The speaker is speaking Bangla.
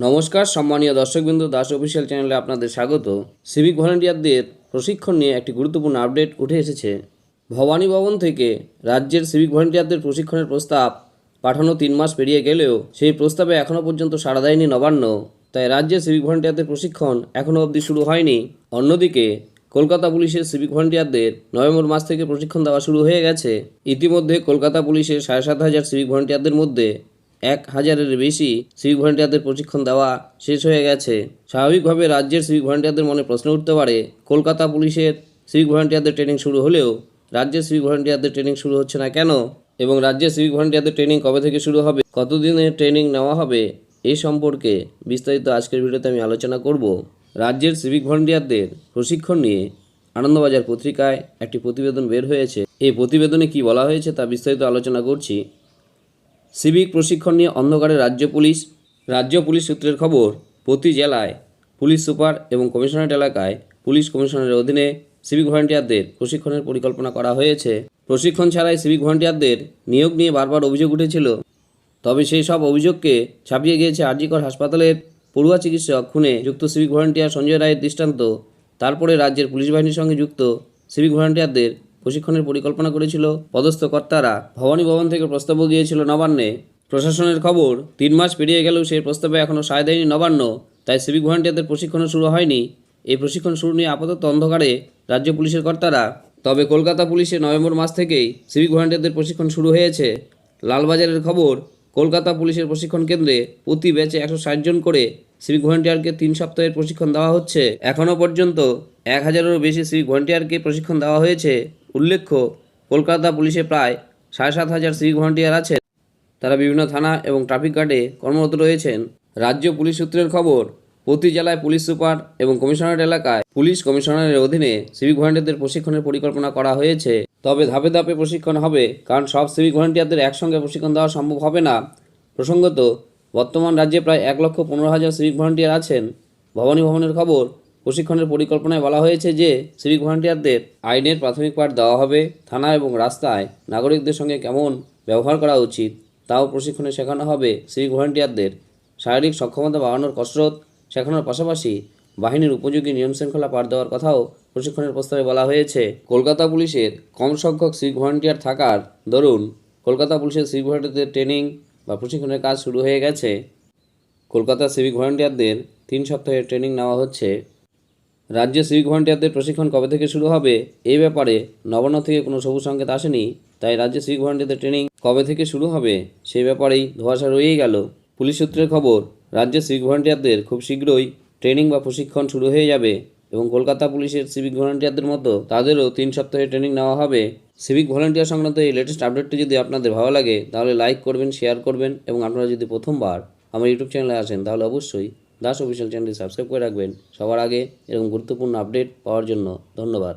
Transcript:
নমস্কার, সম্মানীয় দর্শকবিন্দু, দাস অফিসিয়াল চ্যানেলে আপনাদের স্বাগত। সিভিক ভলেন্টিয়ারদের প্রশিক্ষণ নিয়ে একটি গুরুত্বপূর্ণ আপডেট উঠে এসেছে। ভবানী ভবন থেকে রাজ্যের সিভিক ভলেন্টিয়ারদের প্রশিক্ষণের প্রস্তাব পাঠানো তিন মাস পেরিয়ে গেলেও সেই প্রস্তাবে এখনও পর্যন্ত সাড়া দেয়নি নবান্ন। তাই রাজ্যের সিভিক ভলেন্টিয়ারদের প্রশিক্ষণ এখনও অবধি শুরু হয়নি। অন্যদিকে, কলকাতা পুলিশের সিভিক ভলেন্টিয়ারদের নভেম্বর মাস থেকে প্রশিক্ষণ দেওয়া শুরু হয়ে গেছে। ইতিমধ্যে কলকাতা পুলিশের সাড়ে সাত হাজার সিভিক ভলেন্টিয়ারদের মধ্যে এক হাজারের বেশি সিভিক ভলেন্টিয়ারদের প্রশিক্ষণ দেওয়া শেষ হয়ে গেছে। স্বাভাবিকভাবে রাজ্যের সিভিক ভলেন্টিয়ারদের মনে প্রশ্ন উঠতে পারে, কলকাতা পুলিশের সিভিক ভলেন্টিয়ারদের ট্রেনিং শুরু হলেও রাজ্যের সিভিক ভলেন্টিয়ারদের ট্রেনিং শুরু হচ্ছে না কেন? এবং রাজ্যের সিভিক ভলেন্টিয়ারদের ট্রেনিং কবে থেকে শুরু হবে? কতদিনের ট্রেনিং নেওয়া হবে? এই সম্পর্কে বিস্তারিত আজকের ভিডিওতে আমি আলোচনা করব। রাজ্যের সিভিক ভলেন্টিয়ারদের প্রশিক্ষণ নিয়ে আনন্দবাজার পত্রিকায় একটি প্রতিবেদন বের হয়েছে। এই প্রতিবেদনে কি বলা হয়েছে তা বিস্তারিত আলোচনা করছি। সিভিক প্রশিক্ষণ নিয়ে অন্ধকারে রাজ্য পুলিশ রাজ্য পুলিশ সূত্রের খবর, প্রতি জেলায় পুলিশ সুপার এবং কমিশনারেট এলাকায় পুলিশ কমিশনারের অধীনে সিভিক ভলেন্টিয়ারদের প্রশিক্ষণের পরিকল্পনা করা হয়েছে। প্রশিক্ষণ ছাড়াই সিভিক ভলেন্টিয়ারদের নিয়োগ নিয়ে বারবার অভিযোগ উঠেছিল। তবে সেই সব অভিযোগকে ছাপিয়ে গিয়েছে আরজিকর হাসপাতালের পড়ুয়া চিকিৎসক খুনে যুক্ত সিভিক ভলেন্টিয়ার সঞ্জয় রায়ের দৃষ্টান্ত। তারপরে রাজ্যের পুলিশ বাহিনীর সঙ্গে যুক্ত সিভিক ভলেন্টিয়ারদের প্রশিক্ষণের পরিকল্পনা করেছিল পদস্থ কর্তারা। ভবানী ভবন থেকে প্রস্তাবও গিয়েছিল নবান্নে। প্রশাসনের খবর, তিন মাস পেরিয়ে গেলেও সেই প্রস্তাবে এখনও সায় দেয়নি নবান্ন, তাই সিভিক ভলেন্টিয়ারদের প্রশিক্ষণও শুরু হয়নি। এই প্রশিক্ষণ শুরু নিয়ে আপাতত অন্ধকারে রাজ্য পুলিশের কর্তারা। তবে কলকাতা পুলিশে নভেম্বর মাস থেকেই সিভিক ভলেন্টিয়ারদের প্রশিক্ষণ শুরু হয়েছে। লালবাজারের খবর, কলকাতা পুলিশের প্রশিক্ষণ কেন্দ্রে প্রতি ব্যাচে একশো ষাট জন করে সিভিক ভলেন্টিয়ারকে তিন সপ্তাহের প্রশিক্ষণ দেওয়া হচ্ছে। এখনও পর্যন্ত এক হাজারেরও বেশি সিভিক ভলেন্টিয়ারকে প্রশিক্ষণ দেওয়া হয়েছে। উল্লেখ্য, কলকাতা পুলিশে প্রায় সাড়ে সাত হাজার সিভিক ভলেন্টিয়ার আছেন। তারা বিভিন্ন থানা এবং ট্রাফিক গার্ডে কর্মরত রয়েছেন। রাজ্য পুলিশ সূত্রের খবর, প্রতি জেলায় পুলিশ সুপার এবং কমিশনারেট এলাকায় পুলিশ কমিশনারের অধীনে সিভিক ভলেন্টিয়ারদের প্রশিক্ষণের পরিকল্পনা করা হয়েছে। তবে ধাপে ধাপে প্রশিক্ষণ হবে, কারণ সব সিভিক ভলেন্টিয়ারদের একসঙ্গে প্রশিক্ষণ দেওয়া সম্ভব হবে না। প্রসঙ্গত, বর্তমান রাজ্যে প্রায় এক লক্ষ পনেরো হাজার সিভিক ভলেন্টিয়ার আছেন। ভবানী ভবনের খবর প্রশিক্ষণের পরিকল্পনায় বলা হয়েছে যে সিভিক ভলেন্টিয়ারদের আইনের প্রাথমিক পাঠ দেওয়া হবে, থানা এবং রাস্তায় নাগরিকদের সঙ্গে কেমন ব্যবহার করা উচিত তাও প্রশিক্ষণে শেখানো হবে সিভিক ভলেন্টিয়ারদের শারীরিক সক্ষমতা বাড়ানোর কসরত শেখানোর পাশাপাশি বাহিনীর উপযোগী নিয়মশৃঙ্খলা পাঠ দেওয়ার কথাও প্রশিক্ষণের প্রস্তাবে বলা হয়েছে। কলকাতা পুলিশের কম সংখ্যক সিভিক ভলেন্টিয়ার থাকার দরুন কলকাতা পুলিশের সিভিক ভলেন্টিয়ারদের ট্রেনিং বা প্রশিক্ষণের কাজ শুরু হয়ে গেছে। কলকাতা সিভিক ভলেন্টিয়ারদের তিন সপ্তাহের ট্রেনিং নেওয়া হচ্ছে। রাজ্যে সিভিক ভলেন্টিয়ারদের প্রশিক্ষণ কবে থেকে শুরু হবে? এই ব্যাপারে নবান্ন থেকে কোনো সবুজ সংকেত আসেনি, তাই রাজ্যে সিভিক ভলেন্টিয়ারদের ট্রেনিং কবে থেকে শুরু হবে? সে ব্যাপারেই ধোঁয়াশা রয়েই গেল। পুলিশ সূত্রের খবর, রাজ্যে সিভিক ভলেন্টিয়ারদের খুব শীঘ্রই ট্রেনিং বা প্রশিক্ষণ শুরু হয়ে যাবে এবং কলকাতা পুলিশের সিভিক ভলেন্টিয়ারদের মতো তাদেরও তিন সপ্তাহে ট্রেনিং নেওয়া হবে। সিভিক ভলেন্টিয়ার সংক্রান্ত এই লেটেস্ট আপডেটটি যদি আপনাদের ভালো লাগে, তাহলে লাইক করবেন শেয়ার করবেন এবং আপনারা যদি প্রথমবার আমার ইউটিউব চ্যানেলে আসেন, তাহলে অবশ্যই দাস অফিসিয়াল চ্যানেলটি সাবস্ক্রাইব করে রাখবেন। সবার আগে এরকম গুরুত্বপূর্ণ আপডেট পাওয়ার জন্য ধন্যবাদ।